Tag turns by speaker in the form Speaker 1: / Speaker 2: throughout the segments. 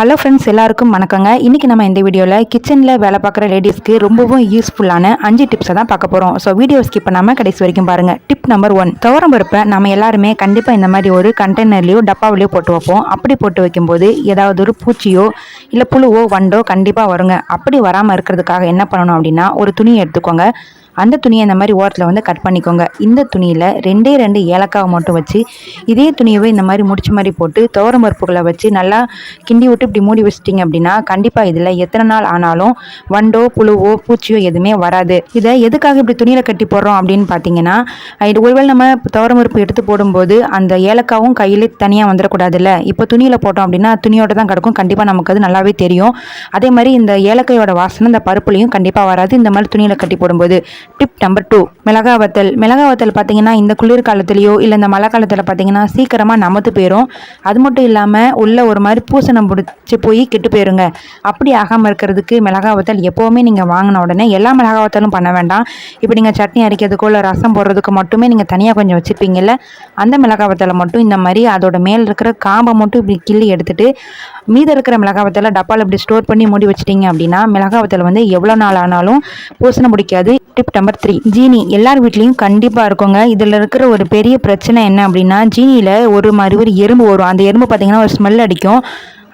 Speaker 1: Hello friends எல்லாருக்கும் வணக்கங்க. இன்றைக்கி நம்ம இந்த வீடியோவில் கிச்சனில் வேலை பார்க்குற லேடிஸ்க்கு ரொம்பவும் யூஸ்ஃபுல்லான அஞ்சு டிப்ஸை தான் பார்க்க போகிறோம் ஸோ வீடியோ ஸ்கிப் பண்ணாமல் கடைசி வரைக்கும் பாருங்கள் டிப் நம்பர் ஒன் துவரம் பருப்பை நம்ம எல்லாருமே கண்டிப்பாக இந்த மாதிரி ஒரு கண்டெய்னர்லேயோ டப்பாவிலையோ போட்டு வைப்போம். அப்படி போட்டு வைக்கும்போது ஏதாவது ஒரு பூச்சியோ இல்லை புழுவோ வண்டோ கண்டிப்பாக வருங்க. அப்படி வராமல் இருக்கிறதுக்காக என்ன பண்ணணும் அப்படின்னா ஒரு துணியை எடுத்துக்கோங்க. அந்த துணியை இந்த மாதிரி ஓரத்தில் வந்து கட் பண்ணிக்கோங்க. இந்த துணியில் ரெண்டே ரெண்டு ஏலக்காவை மட்டும் வச்சு இதே துணியவே இந்த மாதிரி முடிச்ச மாதிரி போட்டு துவரம் பருப்புகளை வச்சு நல்லா கிண்டி விட்டு இப்படி மூடி வச்சிட்டிங்க அப்படின்னா கண்டிப்பாக இதில் எத்தனை நாள் ஆனாலும் வண்டோ புழுவோ பூச்சியோ எதுவுமே வராது. இதை எதுக்காக இப்படி துணியில் கட்டி போடுறோம் அப்படின்னு பார்த்தீங்கன்னா இது ஒருவேளை நம்ம துவரம் பருப்பு எடுத்து போடும்போது அந்த ஏலக்காவும் கையிலே தனியாக வந்துடக்கூடாதுல்ல? இப்போ துணியில் போட்டோம் அப்படின்னா துணியோட தான் கிடக்கும். கண்டிப்பாக நமக்கு அது நல்லாவே தெரியும். அதே மாதிரி இந்த ஏலக்காயோட வாசனை இந்த பருப்புலையும் கண்டிப்பாக வராது. இந்த மாதிரி துணியில் கட்டி போடும்போது டிப் நம்பர் டூ மிளகா வத்தல். மிளகா வத்தல் பார்த்தீங்கன்னா இந்த குளிர்காலத்துலேயோ இல்லை இந்த மழை காலத்தில் பார்த்தீங்கன்னா சீக்கிரமாக நமத்து போயிடும் அது மட்டும் இல்லாமல் உள்ள ஒரு மாதிரி பூசணம் பிடிச்சி போய் கெட்டு போயிருங்க. அப்படி ஆகாமல் இருக்கிறதுக்கு மிளகா வத்தல் எப்போவுமே நீங்கள் வாங்கின உடனே எல்லா மிளகா வத்தலும் பண்ண வேண்டாம். இப்போ நீங்கள் சட்னி அரைக்கிறதுக்கோ இல்லை ரசம் போடுறதுக்கு மட்டுமே நீங்கள் தனியாக கொஞ்சம் வச்சுருப்பீங்கல்ல அந்த மிளகா வத்தலை மட்டும் இந்த மாதிரி அதோட மேல் இருக்கிற காம்பை மட்டும் இப்படி கிள்ளி எடுத்துகிட்டு மீதம் இருக்கிற மிளகா வத்தலை டப்பாவில் இப்படி ஸ்டோர் பண்ணி மூடி வச்சிட்டிங்க அப்படின்னா மிளகா வத்தல் வந்து எவ்வளோ நாள் ஆனாலும் பூசணம் பிடிக்காது. டிப் நம்பர் த்ரீ ஜீனி எல்லார் வீட்லேயும் கண்டிப்பாக இருக்குங்க. இதில் இருக்கிற ஒரு பெரிய பிரச்சனை என்ன அப்படின்னா ஜீனியில் ஒரு மாதிரி ஒரு எறும்பு வரும். அந்த எறும்பு பார்த்தீங்கன்னா ஒரு ஸ்மெல் அடிக்கும்.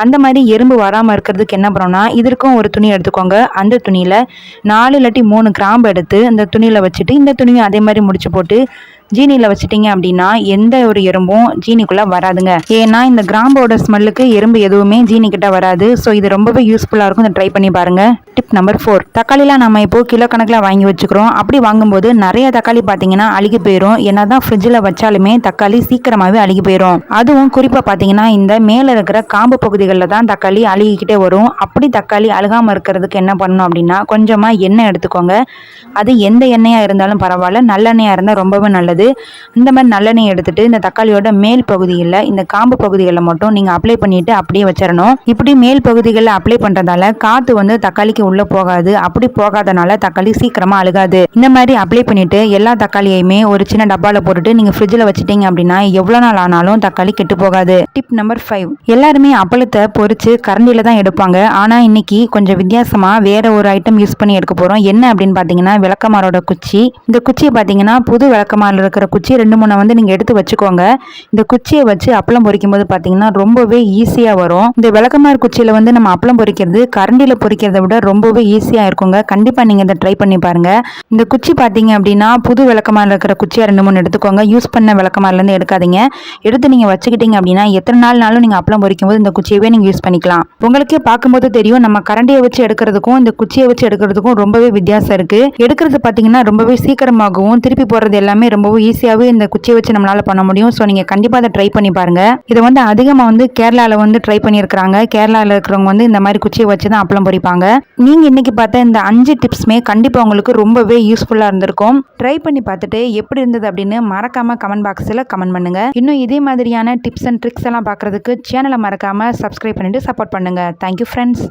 Speaker 1: அந்த மாதிரி எறும்பு வராமல் இருக்கிறதுக்கு என்ன பண்ணோம்னா இதற்கும் ஒரு துணி எடுத்துக்கோங்க. அந்த துணியில் நாலு இல்லாட்டி மூணு கிராம்பு எடுத்து அந்த துணியில் வச்சுட்டு இந்த துணியும் அதே மாதிரி முடிச்சு போட்டு ஜீனியில் வச்சிட்டிங்க அப்படின்னா எந்த ஒரு எறும்பும் ஜீனிக்குள்ளே வராதுங்க. ஏன்னா இந்த கிராம்போட ஸ்மெல்லுக்கு எறும்பு எதுவுமே ஜீனி கிட்ட வராது. ஸோ இது ரொம்பவே யூஸ்ஃபுல்லாக இருக்கும். இதை ட்ரை பண்ணி பாருங்க. டிப் நம்பர் ஃபோர் தக்காளிலாம் நம்ம இப்போ கிலோ கணக்கில் வாங்கி வச்சுக்கிறோம். அப்படி வாங்கும்போது நிறைய தக்காளி பார்த்தீங்கன்னா அழுகி போயிடும் என்ன தான் ஃப்ரிட்ஜில் வச்சாலுமே தக்காளி சீக்கிரமாகவே அழுகி போயிடும் அதுவும் குறிப்பாக பார்த்தீங்கன்னா இந்த மேலே இருக்கிற காம்பு பகுதிகளில் தான் தக்காளி அழுகிக்கிட்டே வரும். அப்படி தக்காளி அழுகாமல் இருக்கிறதுக்கு என்ன பண்ணணும் அப்படின்னா கொஞ்சமாக எண்ணெய் எடுத்துக்கோங்க. அது எந்த எண்ணெயாக இருந்தாலும் பரவாயில்ல. நல்லெண்ணெயாக இருந்தால் ரொம்பவே நல்லது. இந்த மாதிரி நல்லெண்ணெய் எடுத்துட்டு இந்த தக்காளியோட மேல் பகுதியில் இந்த காம்பு பகுதிகளில் மட்டும் நீங்கள் அப்ளை பண்ணிட்டு அப்படியே வச்சிடணும் இப்படி மேல் பகுதிகளில் அப்ளை பண்ணுறதால காற்று வந்து தக்காளிக்கு உள்ளே போகாது. அப்படி போகாதனால தக்காளி சீக்கிரமாக அழுகாது. இந்த மாதிரி அப்ளை பண்ணிட்டு எல்லா தக்காளியையுமே ஒரு சின்ன டப்பாவில் போட்டுட்டு நீங்கள் ஃப்ரிட்ஜில் வச்சிட்டீங்க அப்படின்னா எவ்வளோ நாள் ஆனாலும் தக்காளி கெட்டு போகாது. டிப் நம்பர் ஃபைவ் எல்லாருமே அப்பளத்தை பொறிச்சு கரண்டியில் தான் எடுப்பாங்க. ஆனால் இன்னைக்கு கொஞ்சம் வித்தியாசமாக வேற ஒரு ஐட்டம் யூஸ் பண்ணி எடுக்க போகிறோம் என்ன அப்படின்னு பார்த்தீங்கன்னா விளக்கமாரோட குச்சி. இந்த குச்சியை பார்த்தீங்கன்னா புது விளக்கமாரில் இருக்கிற குச்சி ரெண்டு மூணு வந்து நீங்கள் எடுத்து வச்சுக்கோங்க. இந்த குச்சியை வச்சு அப்பளம் பொரிக்கும் போது பார்த்தீங்கன்னா ரொம்பவே ஈஸியாக வரும். இந்த விளக்கமார் குச்சியில் வந்து நம்ம அப்பளம் பொறிக்கிறது கரண்டியில் பொறிக்கிறத விட ரொம்பவே ஈஸியாக இருக்குங்க. கண்டிப்பாக நீங்கள் இதை ட்ரை பண்ணி பாருங்க. இந்த குச்சி பார்த்தீங்க அப்படின்னா புது விளக்கமாரில் இருக்கிற குச்சியை ரெண்டு மூணு எடுத்துக்கோங்க. யூஸ் பண்ண விளக்கமாரிலேருந்து எடுக்காதீங்க. எடுத்து நீங்கள் வச்சுக்கிட்டீங்க அப்படின்னா எத்தனை நாள்னாலும் நீங்கள் அப்பளம் பொறிக்கும் போது இந்த குச்சியவே நீங்கள் யூஸ் பண்ணிக்கலாம். உங்களுக்கே பார்க்கும்போது தெரியும் நம்ம கரண்டியை வச்சு எடுக்கிறதுக்கும் இந்த குச்சியை வச்சு எடுக்கிறதுக்கும் ரொம்பவே வித்தியாசம் இருக்குது எடுக்கிறது பார்த்தீங்கன்னா ரொம்பவே சீக்கிரமாகவும் திருப்பி போடுறது எல்லாமே ரொம்பவே ஈஸியாகவே இந்த குச்சியை வச்சு நம்மளால் பண்ண முடியும். ஸோ நீங்கள் கண்டிப்பாக அதை ட்ரை பண்ணி பாருங்கள் இதை வந்து அதிகமாக வந்து கேரளாவில் வந்து ட்ரை பண்ணியிருக்கிறாங்க. கேரளாவில் இருக்கிறவங்க வந்து இந்த மாதிரி குச்சியை வச்சு தான் அப்பளம் பொரிப்பாங்க. நீங்கள் இன்னைக்கு பார்த்த இந்த அஞ்சு டிப்ஸுமே கண்டிப்பாக உங்களுக்கு ரொம்பவே யூஸ்ஃபுல்லாக இருந்திருக்கும். ட்ரை பண்ணி பார்த்துட்டு எப்படி இருந்தது அப்படின்னு மறக்காமல் கமெண்ட் பாக்ஸில் கமெண்ட் பண்ணுங்க. இன்னும் இதே மாதிரியான டிப்ஸ் அண்ட் ட்ரிக்ஸ் எல்லாம் பார்க்குறதுக்கு சேனலை மறக்காமல் சப்ஸ்கிரைப் பண்ணிட்டு சப்போர்ட் பண்ணுங்க. Thank you friends